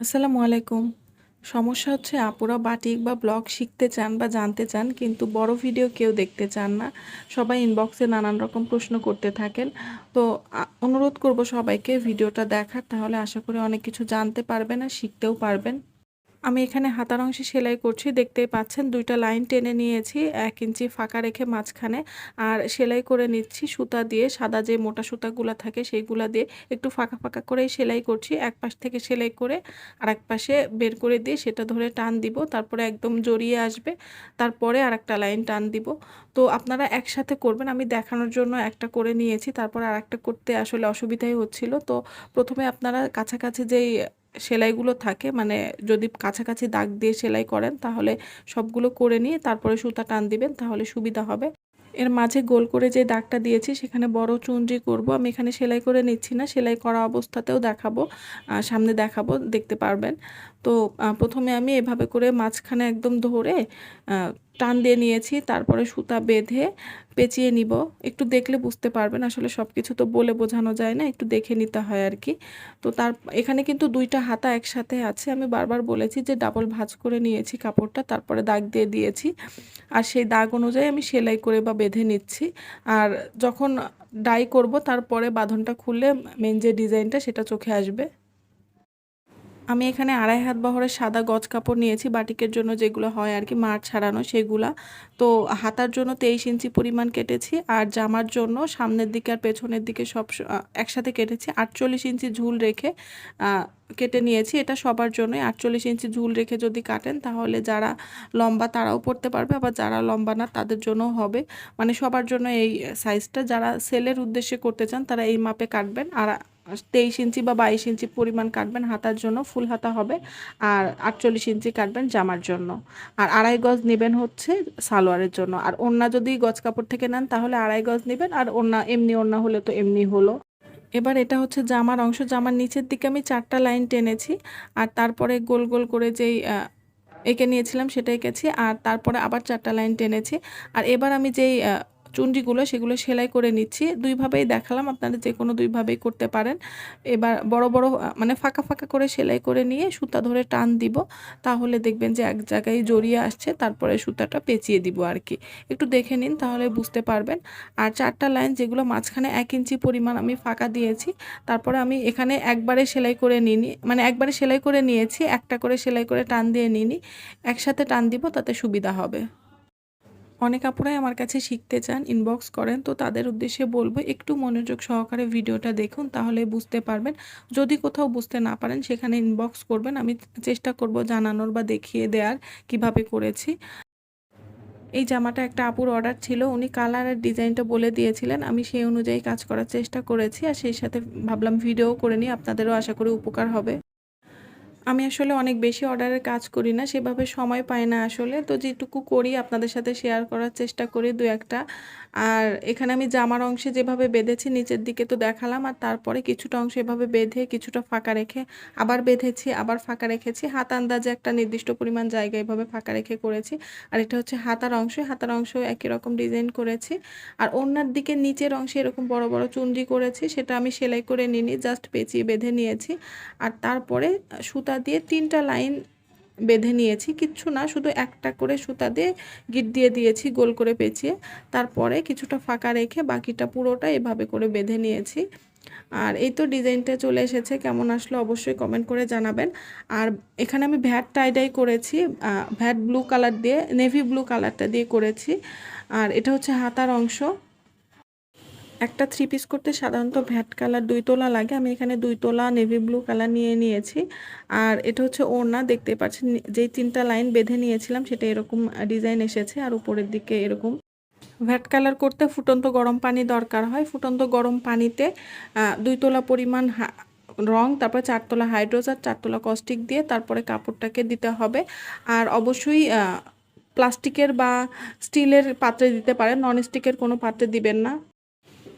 আসসালামু আলাইকুম। সমস্যা হচ্ছে আপুরা বাটিক বা ব্লগ শিখতে চান বা জানতে চান, কিন্তু বড় ভিডিও কেউ দেখতে চান না। সবাই ইনবক্সে নানান রকম প্রশ্ন করতে থাকেন। তো অনুরোধ করব সবাইকে ভিডিওটা দেখার, তাহলে আশা করি অনেক কিছু জানতে পারবেন আর শিখতেও পারবেন। আমি এখানে হাতার অংশে সেলাই করছি। দেখতেই পাচ্ছেন, দুইটা লাইন টেনে নিয়েছি, এক ইঞ্চি ফাঁকা রেখে মাঝখানে। আর সেলাই করে নিচ্ছি সুতা দিয়ে, সাদা যে মোটা সুতাগুলা থাকে সেইগুলা দিয়ে। একটু ফাঁকা ফাঁকা করেই সেলাই করছি, এক পাশ থেকে সেলাই করে আর এক পাশে বের করে দিয়ে সেটা ধরে টান দিব, তারপরে একদম জড়িয়ে আসবে, তারপরে আর একটা লাইন টান দিব। তো আপনারা একসাথে করবেন, আমি দেখানোর জন্য একটা করে নিয়েছি, তারপর আর একটা করতে আসলে অসুবিধাই হচ্ছিল। তো প্রথমে আপনারা কাছাকাছি যেই সেলাইগুলো থাকে মানে যদি কাছাকাছি দাগ দিয়ে সেলাই করেন তাহলে সবগুলো করে নিয়ে তারপরে সুতা টান দিবেন, তাহলে সুবিধা হবে। এর মাঝে গোল করে যে দাগটা দিয়েছি সেখানে বড় চুনরি করব। আমি এখানে সেলাই করে নিচ্ছি না, সেলাই করা অবস্থাতেও দেখাবো সামনে দেখাবো, দেখতে পারবেন। তো প্রথমে আমি এভাবে করে মাঝখানে একদম ধরে টান দিয়ে নিয়েছি, তারপরে সুতা বেঁধে পেঁচিয়ে নিব। একটু দেখলে বুঝতে পারবেন, আসলে সব কিছু তো বলে বোঝানো যায় না, একটু দেখে নিতে হয় আর কি। তো তার, এখানে কিন্তু দুইটা হাতা একসাথে আছে। আমি বারবার বলেছি যে ডাবল ভাঁজ করে নিয়েছি কাপড়টা, তারপরে দাগ দিয়ে দিয়েছি। আর সেই দাগ অনুযায়ী আমি সেলাই করে বা বেঁধে নিচ্ছি। আর যখন ডাই করব, তারপরে বাঁধনটা খুললে মেন যে ডিজাইনটা, সেটা চোখে আসবে। আমি এখানে আড়াই হাত বহরের সাদা গজ কাপড় নিয়েছি, বাটিকের জন্য যেগুলো হয় আর কি, মার ছাড়ানো সেগুলা। তো হাতার জন্য তেইশ ইঞ্চি পরিমাণ কেটেছি আর জামার জন্য সামনের দিকে আর পেছনের দিকে সব একসাথে কেটেছি। আটচল্লিশ ইঞ্চি ঝুল রেখে কেটে নিয়েছি। এটা সবার জন্যই আটচল্লিশ ইঞ্চি ঝুল রেখে যদি কাটেন তাহলে যারা লম্বা তারাও পড়তে পারবে, আবার যারা লম্বা না তাদের জন্যও হবে। মানে সবার জন্য এই সাইজটা যারা সেলের উদ্দেশ্যে করতে চান তারা এই মাপে কাটবেন। আর তেইশ ইঞ্চি বা বাইশ ইঞ্চি পরিমাণ কাটবেন হাতার জন্য, ফুল হাতা হবে, আর আটচল্লিশ ইঞ্চি কাটবেন জামার জন্য। আর আড়াই গজ নেবেন হচ্ছে সালোয়ারের জন্য। আর ওড়না যদি গজ কাপড় থেকে নেন, তাহলে আড়াই গজ নেবেন, আর ওড়না, এমনি ওড়না হলে তো এমনি হলো। এবার এটা হচ্ছে জামার অংশ। জামার নিচের দিকে আমি চারটা লাইন টেনেছি, আর তারপরে গোল গোল করে যেই এঁকে নিয়েছিলাম সেটা এঁকেছি, আর তারপরে আবার চারটা লাইন টেনেছি। আর এবার আমি যেই চুন্ডিগুলো সেগুলো সেলাই করে নিচ্ছি। দুইভাবেই দেখালাম, আপনারা যে কোনো দুইভাবেই করতে পারেন। এবার বড় বড় মানে ফাঁকা ফাঁকা করে সেলাই করে নিয়ে সুতা ধরে টান দিব, তাহলে দেখবেন যে এক জায়গায় জড়িয়ে আসছে, তারপরে সুতাটা পেঁচিয়ে দিব আর কি একটু দেখে নিন, তাহলে বুঝতে পারবেন। আর চারটা লাইন যেগুলো মাঝখানে এক ইঞ্চি পরিমাণ আমি ফাঁকা দিয়েছি, তারপরে আমি এখানে একবারে সেলাই করে নিইনি মানে একবারে সেলাই করে নিয়েছি, একটা করে সেলাই করে টান দিয়ে নিইনি, একসাথে টান দিব, তাতে সুবিধা হবে। অনেক আপুরাই আমার কাছে শিখতে চান ইনবক্স করেন, তো তাদের উদ্দেশ্যে বলব একটু মনোযোগ সহকারে ভিডিওটা দেখুন, তাহলে বুঝতে পারবেন। যদি কোথাও বুঝতে না পারেন, সেখানে ইনবক্স করবেন, আমি চেষ্টা করব জানানোর বা দেখিয়ে দেওয়ার কীভাবে করেছি। এই জামাটা একটা আপুর অর্ডার ছিল, উনি কালার আর ডিজাইনটা বলে দিয়েছিলেন, আমি সেই অনুযায়ী কাজ করার চেষ্টা করেছি, আর সেই সাথে ভাবলাম ভিডিও করে নিই, আপনাদেরও আশা করি উপকার হবে। আমি আসলে অনেক বেশি অর্ডারের কাজ করি না, সেভাবে সময় পাই না আসলে। তো যেটুকু করি আপনাদের সাথে শেয়ার করার চেষ্টা করি দু একটা। আর এখানে আমি জামার অংশে যেভাবে বেঁধেছি, নিচের দিকে তো দেখালাম, আর তারপরে কিছুটা অংশ এভাবে বেঁধে, কিছুটা ফাঁকা রেখে আবার বেঁধেছি, আবার ফাঁকা রেখেছি। হাত আন্দাজে একটা নির্দিষ্ট পরিমাণ জায়গা এভাবে ফাঁকা রেখে করেছি। আর এটা হচ্ছে হাতার অংশ হাতার অংশ একই রকম ডিজাইন করেছি। আর ওড়নার দিকে নিচের অংশে এরকম বড় বড় চুনরি করেছি, সেটা আমি সেলাই করে নিইনি জাস্ট পেঁচিয়ে বেঁধে নিয়েছি। আর তারপরে সুতা দিয়ে তিনটা লাইন বেঁধে নিয়েছি, কিচ্ছু না, শুধু একটা করে সুতা দিয়ে গিট দিয়ে দিয়েছি, গোল করে পেঁচিয়ে। তারপরে কিছুটা ফাঁকা রেখে বাকিটা পুরোটা এভাবে করে বেঁধে নিয়েছি। আর এই তো ডিজাইনটা চলে এসেছে, কেমন আসলো অবশ্যই কমেন্ট করে জানাবেন। আর এখানে আমি ভ্যাট টাইডাই করেছি ভ্যাট ব্লু কালার দিয়ে, নেভি ব্লু কালারটা দিয়ে করেছি। আর এটা হচ্ছে হাতার অংশ। একটা থ্রি পিস করতে সাধারণত ভ্যাট কালার দুই তোলা লাগে। আমি এখানে দুই তোলা নেভি ব্লু কালার নিয়ে নিয়েছি। আর এটা হচ্ছে ওড়না দেখতে পাচ্ছেন, যেই তিনটা লাইন বেঁধে নিয়েছিলাম, সেটা এরকম ডিজাইন এসেছে। আর উপরের দিকে এরকম ভ্যাট কালার করতে ফুটন্ত গরম পানি দরকার হয়। ফুটন্ত গরম পানিতে দুই তোলা পরিমাণ রং, তারপরে চার তোলা হাইড্রোজ আর চার তোলা কস্টিক দিয়ে তারপরে কাপড়টাকে দিতে হবে। আর অবশ্যই প্লাস্টিকের বা স্টিলের পাত্রে দিতে পারেন। নন স্টিকের কোনো পাত্রে দিবেন না।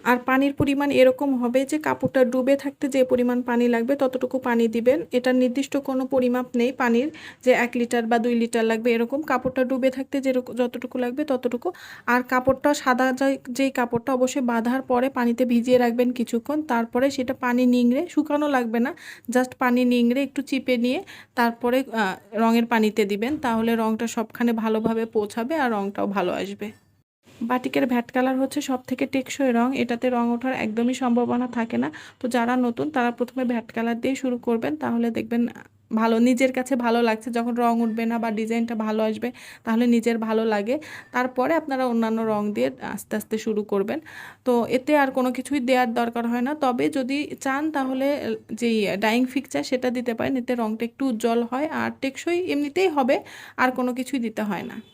আর পানির পরিমাণ এরকম হবে যে কাপড়টা ডুবে থাকতে যে পরিমাণ পানি লাগবে ততটুকু পানি দিবেন। এটা নির্দিষ্ট কোনো পরিমাপ নেই পানির, যে এক লিটার বা দুই লিটার লাগবে এরকম। কাপড়টা ডুবে থাকতে যেরকম যতটুকু লাগবে ততটুকু। আর কাপড়টা সাদা যেই কাপড়টা অবশ্যই বাঁধার পরে পানিতে ভিজিয়ে রাখবেন কিছুক্ষণ। তারপরে সেটা পানি নিংড়ে, শুকানো লাগবে না। জাস্ট পানি নিংড়ে একটু চিপে নিয়ে তারপরে রঙের পানিতে দিবেন। তাহলে রঙটা সবখানে ভালোভাবে পৌঁছাবে আর রঙটাও ভালো আসবে। বাটিকের ভ্যাট কালার হচ্ছে সব থেকে টেকসই রং। এটাতে রং ওঠার একদমই সম্ভাবনা থাকে না। তো যারা নতুন, তারা প্রথমে ভ্যাট কালার দিয়ে শুরু করবেন। তাহলে দেখবেন ভালো, নিজের কাছে ভালো লাগছে। যখন রং উঠবে না বা ডিজাইনটা ভালো আসবে, তাহলে নিজের ভালো লাগে। তারপরে আপনারা অন্যান্য রং দিয়ে আস্তে আস্তে শুরু করবেন। তো এতে আর কোনো কিছুই দেওয়ার দরকার হয় না। তবে যদি চান, তাহলে যেই ডাইং ফিকচার সেটা দিতে পারেন। এতে রংটা একটু উজ্জ্বল হয়। আর টেকসই এমনিতেই হবে। আর কোনো কিছুই দিতে হয় না।